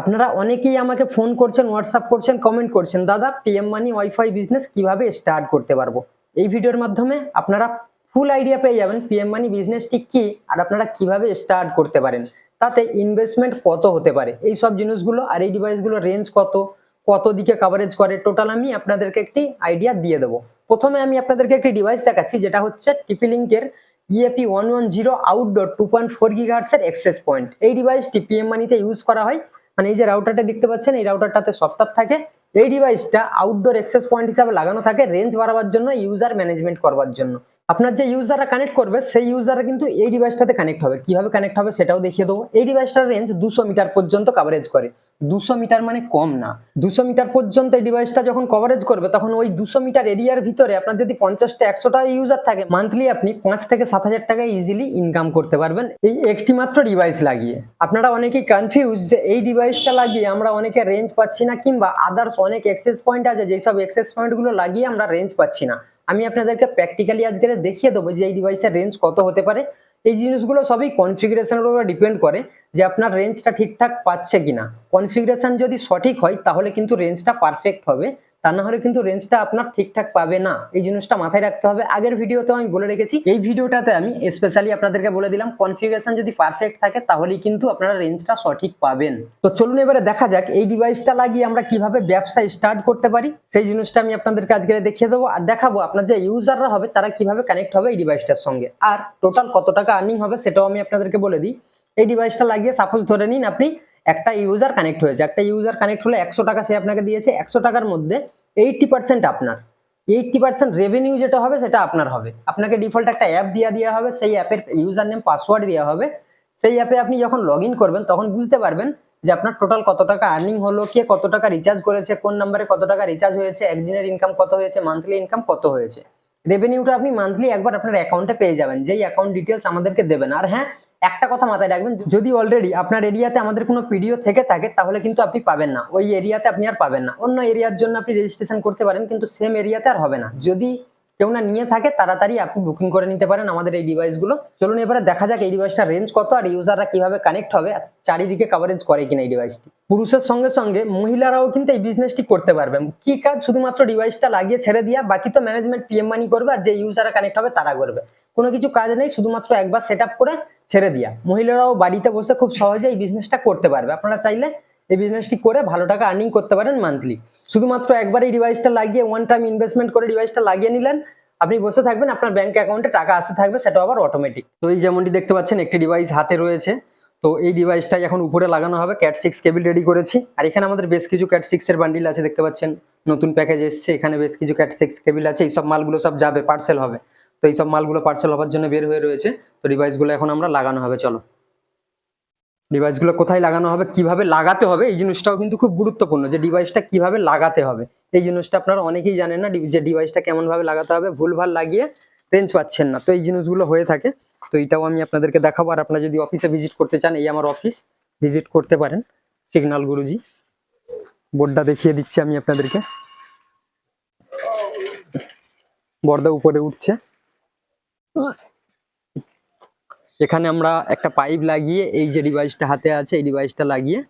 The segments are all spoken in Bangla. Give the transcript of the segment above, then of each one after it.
আপনারা অনেকেই আমাকে ফোন করছেন হোয়াটসঅ্যাপ করছেন কমেন্ট করছেন, দাদা পিএম মানি ওয়াইফাই বিজনেস কীভাবে স্টার্ট করতে পারব? এই ভিডিওর মাধ্যমে আপনারা ফুল আইডিয়া পেয়ে যাবেন পিএম মানি বিজনেসটি কি আর আপনারা কীভাবে স্টার্ট করতে পারেন। তাতে ইনভেস্টমেন্ট কত হতে পারে? এই সব জিনিসগুলো আর এই ডিভাইসগুলো রেঞ্জ কত কত দিকে কভারেজ করে টোটাল আমি আপনাদেরকে একটি আইডিয়া দিয়ে দেবো। প্রথমে আমি আপনাদেরকে একটি ডিভাইস দেখাচ্ছি, যেটা হচ্ছে টিপি লিঙ্কের EAP one one zero outdoor two point four গিগার্সের access point এই ডিভাইসটি পিএম মানিতে ইউজ করা হয় মানে এই যে রাউটারটা দেখতে পাচ্ছেন, এই রাউটারটাতে সফটওয়্যার থাকে। এই ডিভাইসটা আউটডোর এক্সেস পয়েন্ট হিসাবে লাগানো থাকে রেঞ্জ বাড়াবার জন্য ইউজার ম্যানেজমেন্ট করবার জন্য। আপনার যে ইউজাররা কানেক্ট করবে, সেই ইউজাররা কিন্তু এই ডিভাইসটাতে কানেক্ট হবে। কীভাবে কানেক্ট হবে সেটাও দেখিয়ে দেবো। এই ডিভাইসটার রেঞ্জ দুশো মিটার পর্যন্ত কভারেজ করে। দুশো মিটার মানে কম না। দুশো মিটার পর্যন্ত এই ডিভাইসটা যখন কভারেজ করবে, তখন ওই দুশো মিটার এরিয়ার ভিতরে আপনার যদি পঞ্চাশটা, একশোটা ইউজার থাকে মান্থলি আপনি পাঁচ থেকে সাত হাজার টাকা ইজিলি ইনকাম করতে পারবেন। এই একটি মাত্র ডিভাইস লাগিয়ে। আপনারা অনেকেই কনফিউজ যে এই ডিভাইসটা লাগিয়ে আমরা অনেকে রেঞ্জ পাচ্ছি না, কিংবা আদার্স অনেক এক্সেস পয়েন্ট আছে, যেসব এক্সেস পয়েন্টগুলো লাগিয়ে আমরা রেঞ্জ পাচ্ছি না। আমি আপনাদেরকে প্র্যাকটিক্যালি আজকে দেখিয়ে দেবো যে এই ডিভাইসের রেঞ্জ কত হতে পারে। এই জিনিসগুলো সবই কনফিগারেশনের উপর ডিপেন্ড করে যে আপনার রেঞ্জটা ঠিকঠাক পাচ্ছে কিনা। কনফিগারেশন যদি সঠিক হয়, তাহলে কিন্তু রেঞ্জটা পারফেক্ট হবে। তা না হলে কিন্তু রেঞ্জটা আপনার ঠিকঠাক পাবে না। এই জিনিসটা মাথায় রাখতে হবে। আগের ভিডিওতে আমি বলে রেখেছি, এই ভিডিওটাতে আমি স্পেশালি আপনাদেরকে বলে দিলাম কনফিগারেশন যদি পারফেক্ট থাকে তাহলেই কিন্তু আপনারা রেঞ্জটা সঠিক পাবেন। তো চলুন এবারে দেখা যাক, এই ডিভাইসটা লাগিয়ে আমরা কীভাবে ব্যবসা স্টার্ট করতে পারি, সেই জিনিসটা আমি আপনাদেরকে আজকে দেখিয়ে দেবো। আর দেখাবো, আপনার যে ইউজাররা হবে, তারা কীভাবে কানেক্ট হবে এই ডিভাইসটার সঙ্গে। আর টোটাল কত টাকা আর্নিং হবে, সেটাও আমি আপনাদেরকে বলে দিই। এই ডিভাইসটা লাগিয়ে সাপোজ ধরে নিন আপনি একটা ইউজার কানেক্ট হয়েছে। একটা ইউজার কানেক্ট হলে একশো টাকা সে আপনাকে দিয়েছে, একশো টাকার মধ্যে এইটটি পার্সেন্ট আপনার। এইটটি পার্সেন্ট রেভিনিউ যেটা হবে সেটা আপনার হবে। আপনাকে ডিফল্ট একটা অ্যাপ দিয়ে দেওয়া হবে, সেই অ্যাপের ইউজার নেম পাসওয়ার্ড দেওয়া হবে। সেই অ্যাপে আপনি যখন লগ করবেন, তখন বুঝতে পারবেন যে আপনার টোটাল কত টাকা আর্নিং হলো, কে কত টাকা রিচার্জ করেছে, কোন নাম্বারে কত টাকা রিচার্জ হয়েছে, একদিনের ইনকাম কত হয়েছে মান্থলি ইনকাম কত হয়েছে। রেভিনিউটা আপনি মান্থলি একবার আপনার অ্যাকাউন্টে পেয়ে যাবেন। যেই অ্যাকাউন্ট ডিটেলস আমাদেরকে দেবেন। আর হ্যাঁ একটা কথা মাথায় রাখবেন, যদি অলরেডি আপনার এরিয়াতে আমাদের কোনো পিডিও থেকে থাকে, তাহলে কিন্তু আপনি পাবেন না। ওই এরিয়াতে আপনি আর পাবেন না। অন্য এরিয়ার জন্য আপনি রেজিস্ট্রেশন করতে পারেন, কিন্তু সেম এরিয়াতে আর হবে না। যদি কেউ না নিয়ে থাকে, তাড়াতাড়ি আপনি বুকিং করে নিতে পারেন আমাদের এই ডিভাইসগুলো চলুন এবারে দেখা যাক এই ডিভাইসটা রেঞ্জ কত, আর ইউজাররা কীভাবে কানেক্ট হবে চারিদিকে কভারেজ করে কিনা এই ডিভাইসটি পুরুষের সঙ্গে সঙ্গে মহিলারাও কিন্তু এই বিজনেসটি করতে পারবে কি কাজ শুধুমাত্র ডিভাইসটা লাগিয়ে ছেড়ে দিয়া, বাকি তো ম্যানেজমেন্ট পিএম মানি করবে, আর যে ইউজাররা কানেক্ট হবে তারা করবে। কোনো কিছু কাজ নেই, শুধুমাত্র একবার সেট করে ছেড়ে দিয়া। মহিলারাও বাড়িতে বসে খুব সহজে এই বিজনেসটা করতে পারবে। আপনারা চাইলে এই বিজনেসটি করে ভালো টাকা আর্নিং করতে পারেন মান্থলি শুধুমাত্র একবার এই ডিভাইসটা লাগিয়ে ওয়ান টাইম ইনভেস্টমেন্ট করে ডিভাইসটা লাগিয়ে নিলেন, আপনি বসে থাকবেন, আপনার ব্যাংক অ্যাকাউন্টে টাকা আসতে থাকবে, সেটা আবার অটোমেটিক তো এই যেমনটি দেখতে পাচ্ছেন, একটি ডিভাইস হাতে রয়েছে। তো এই ডিভাইসটাই এখন উপরে লাগানো হবে ক্যাট সিক্স কেবিল রেডি করেছি। আর এখানে আমাদের বেশ কিছু ক্যাট সিক্স এর বান্ডিল আছে, দেখতে পাচ্ছেন, নতুন প্যাকেজ এসছে। এখানে বেশ কিছু ক্যাট সিক্স কেবিল আছে এই সব মালগুলো সব যাবে পার্সেল হবে। তো এই সব মালগুলো পার্সেল হওয়ার জন্য বের হয়ে রয়েছে। তো ডিভাইসগুলো এখন আমরা লাগানো হবে, চলো। ডিভাইসগুলো কোথায় লাগানো হবে, কীভাবে লাগাতে হবে, এই জিনিসটাও কিন্তু খুব গুরুত্বপূর্ণ যে ডিভাইসটা কীভাবে লাগাতে হবে। এই জিনিসটা আপনারা অনেকেই জানেন না, যে ডিভাইসটা কেমন ভাবে লাগাতে হবে, ভুলভাল লাগিয়ে রেঞ্জ পাচ্ছেন না। তো এই জিনিসগুলো হয়ে থাকে। তো এইটাও আমি আপনাদেরকে দেখাবো। আর আপনারা যদি অফিসে ভিজিট করতে চান, এই আমার অফিস ভিজিট করতে পারেন। সিগনাল গুরুজি বোর্ডটা দেখিয়ে দিচ্ছি আমি আপনাদেরকে। বর্দা উপরে উঠছে। এখানে আমরা একটা পাইপ লাগিয়ে, এই যে ডিভাইসটা হাতে আছে, এই ডিভাইসটা লাগিয়ে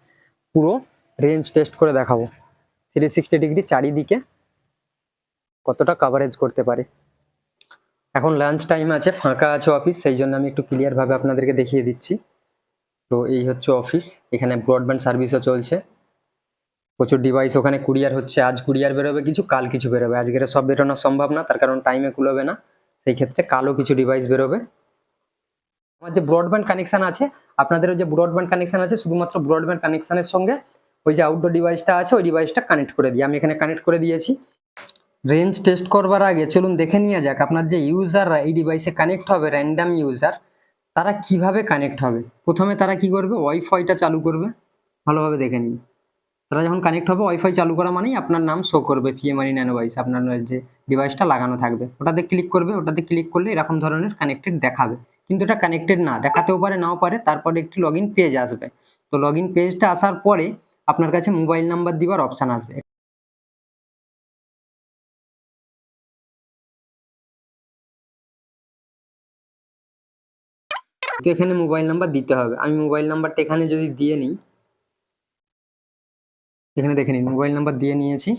পুরো রেঞ্জ টেস্ট করে দেখাবো। থ্রি সিক্সটি ডিগ্রি চারিদিকে কতটা কাভারেজ করতে পারে। এখন লাঞ্চ টাইম আছে, ফাঁকা আছে অফিস সেই জন্য আমি একটু ক্লিয়ারভাবে আপনাদেরকে দেখিয়ে দিচ্ছি। তো এই হচ্ছে অফিস এখানে ব্রডব্যান্ড সার্ভিসও চলছে। প্রচুর ডিভাইস ওখানে কুরিয়ার হচ্ছে, আজ কুরিয়ার বেরোবে কিছু, কাল কিছু বেরোবে। আজকের সব বেরোনো সম্ভব না, তার কারণ টাইমে কুলোবে না। সেই ক্ষেত্রে কালও কিছু ডিভাইস বেরোবে। আমার যে ব্রডব্যান্ড কানেকশান আছে আপনাদেরও যে ব্রডব্যান্ড কানেকশান আছে, শুধুমাত্র ব্রডব্যান্ড কানেকশানের সঙ্গে ওই যে আউটডোর ডিভাইসটা আছে, ওই ডিভাইসটা কানেক্ট করে দিই। আমি এখানে কানেক্ট করে দিয়েছি। রেঞ্জ টেস্ট করবার আগে চলুন দেখে নিয়ে যাক, আপনার যে ইউজাররা এই ডিভাইসে কানেক্ট হবে র্যান্ডাম ইউজার তারা কীভাবে কানেক্ট হবে? প্রথমে তারা কি করবে? ওয়াইফাইটা চালু করবে। ভালোভাবে দেখে নিন। তারা যখন কানেক্ট হবে ওয়াইফাই চালু করা মানেই আপনার নাম শো করবে পিএমআরি ন্যানো ওয়াইস আপনার যে ডিভাইসটা লাগানো থাকবে। ওটাতে ক্লিক করবে, ওটাতে ক্লিক করলে এরকম ধরনের কানেক্টেড দেখাবে। কিন্তু এটা কানেক্টেড না, দেখাতেও পারে, নাও পারে, তারপরে একটি লগ পেজ আসবে। তো লগ পেজটা আসার পরে আপনার কাছে মোবাইল নাম্বার দিবার অপশান আসবে। তো এখানে মোবাইল নাম্বার দিতে হবে। আমি মোবাইল নাম্বারটা এখানে যদি দিয়ে নিই এখানে দেখে নিন মোবাইল নাম্বার দিয়ে নিয়েছি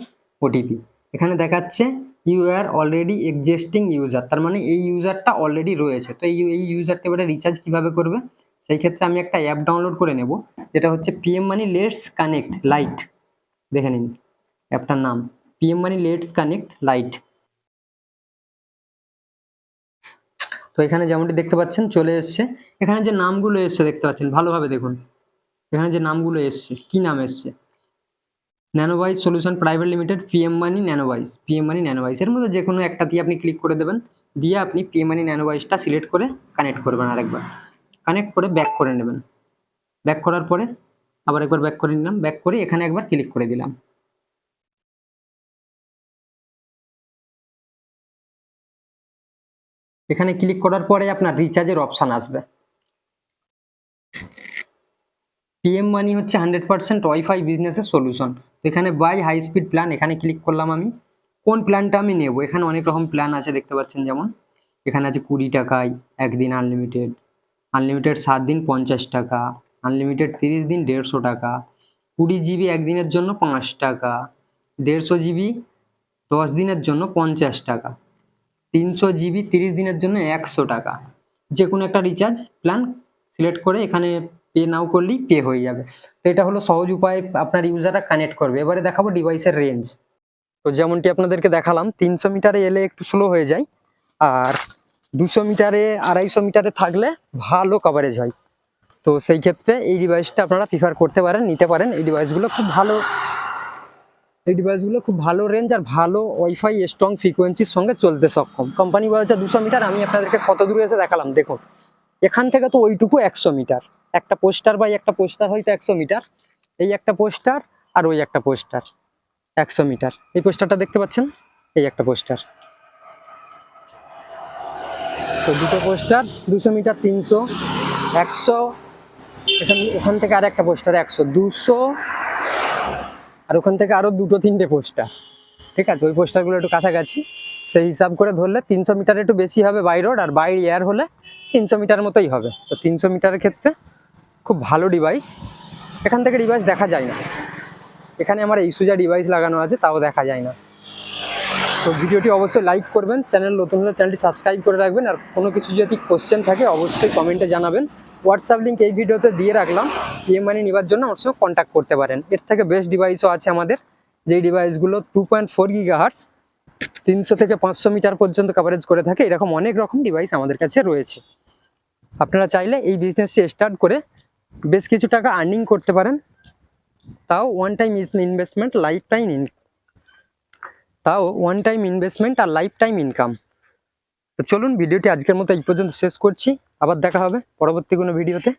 ওটিপি এখানে দেখাচ্ছে you are already existing user তার মানে এই ইউজারটা অলরেডি রয়েছে। তো এই এই ইউজারটা এবারে রিচার্জ কীভাবে করবে? সেই ক্ষেত্রে আমি একটা অ্যাপ ডাউনলোড করে নেব, যেটা হচ্ছে PM Money let's connect lite দেখে নিন অ্যাপটার নাম PM Money let's connect lite তো এখানে যেমনটি দেখতে পাচ্ছেন, চলে এসছে। এখানে যে নামগুলো এসছে, দেখতে পাচ্ছেন, ভালোভাবে দেখুন। এখানে যে নামগুলো এসছে, কি নাম এসছে? Nanovise solution private limited PM Money Nanovise PM Money Nanovise এর মধ্যে যে কোনো একটা দিয়ে আপনি ক্লিক করে দেবেন। দিয়ে আপনি পিএম মানি ন্যানোভাইসটা সিলেক্ট করে কানেক্ট করবেন আরেকবার। কানেক্ট করে ব্যাক করে নেবেন। ব্যাক করার পরে আবার একবার ব্যাক করে নিলাম। ব্যাক করে এখানে একবার ক্লিক করে দিলাম। এখানে ক্লিক করার পরে আপনার রিচার্জের অপশান আসবে। পিএম মানি হচ্ছে হান্ড্রেড পার্সেন্ট ওয়াইফাই বিজনেসের সলিউশন তো এখানে বাই হাই স্পিড প্ল্যান এখানে ক্লিক করলাম আমি। কোন প্ল্যানটা আমি নেব? এখানে অনেক রকম প্ল্যান আছে, দেখতে পাচ্ছেন যেমন। এখানে আছে কুড়ি টাকায় একদিন আনলিমিটেড আনলিমিটেড সাত দিন পঞ্চাশ টাকা। আনলিমিটেড তিরিশ দিন দেড়শো টাকা। কুড়ি জিবি একদিনের জন্য পাঁচ টাকা। দেড়শো জিবি দশ দিনের জন্য পঞ্চাশ টাকা। তিনশো জিবি তিরিশ দিনের জন্য একশো টাকা। যে কোনো একটা রিচার্জ প্ল্যান সিলেক্ট করে এখানে পে নাও করলেই পে হয়ে যাবে। তো এটা হলো সহজ উপায়, আপনার ইউজাররা কানেক্ট করবে। এবারে দেখাবো ডিভাইসের রেঞ্জ তো যেমনটি আপনাদেরকে দেখালাম, তিনশো মিটারে এলে একটু স্লো হয়ে যায়, আর দুশো মিটারে, আড়াইশো মিটারে থাকলে ভালো কভারেজ হয়। তো সেই ক্ষেত্রে এই ডিভাইসটা আপনারা প্রিফার করতে পারেন, নিতে পারেন। এই ডিভাইসগুলো খুব ভালো, এই ডিভাইসগুলো খুব ভালো রেঞ্জ আর ভালো ওয়াইফাই স্ট্রং ফ্রিকোয়েন্সির সঙ্গে চলতে সক্ষম। কোম্পানি বলেছে দুশো মিটার, আমি আপনাদেরকে কত দূরে এসে দেখালাম, দেখুন। এখান থেকে তো ওইটুকু একশো মিটার। একটা পোস্টার বাই একটা পোস্টার হয়তো একশো মিটার। এই একটা পোস্টার আর ওই একটা পোস্টার একশো মিটার। এই পোস্টারটা দেখতে পাচ্ছেন? এই একটা পোস্টার। তো দুটো পোস্টার, দুশো মিটার তিনশো, একশো, এখান এখান থেকে আর একটা পোস্টার একশো, দুশো, আর ওখান থেকে আরও দুটো তিনটে পোস্টার। ঠিক আছে? ওই পোস্টারগুলো একটু কাছাকাছি। সেই হিসাব করে ধরলে তিনশো মিটার একটু বেশি হবে বাই রোড আর বাই এয়ার হলে তিনশো মিটার মতোই হবে। তো তিনশো মিটারের ক্ষেত্রে খুব ভালো ডিভাইস এখান থেকে ডিভাইস দেখা যায় না। এখানে আমার এই সুজা ডিভাইস লাগানো আছে, তাও দেখা যায় না। তো ভিডিওটি অবশ্যই লাইক করবেন চ্যানেল নতুন হলে চ্যানেলটি সাবস্ক্রাইব করে রাখবেন, আর কোনো কিছু যদি কোশ্চেন থাকে, অবশ্যই কমেন্টে জানাবেন। হোয়াটসঅ্যাপ লিঙ্ক এই ভিডিওতে দিয়ে রাখলাম। ইএমআই নেওয়ার জন্য আমার সঙ্গে কন্ট্যাক্ট করতে পারেন। এর থেকে বেস্ট ডিভাইসও আছে আমাদের, যেই ডিভাইসগুলো টু পয়েন্ট ফোর গিগাহার্স তিনশো থেকে পাঁচশো মিটার পর্যন্ত কভারেজ করে থাকে। এরকম অনেক রকম ডিভাইস আমাদের কাছে রয়েছে। আপনারা চাইলে এই বিজনেসটি স্টার্ট করে বেশ কিছু টাকা আর্নিং করতে পারেন। তাও one time investment lifetime in তাও ওয়ান টাইম ইনভেস্টমেন্ট আর লাইফ টাইম ইনকাম তো চলুন ভিডিওটি আজকের মতো এই পর্যন্ত শেষ করছি। আবার দেখা হবে পরবর্তী কোনো ভিডিওতে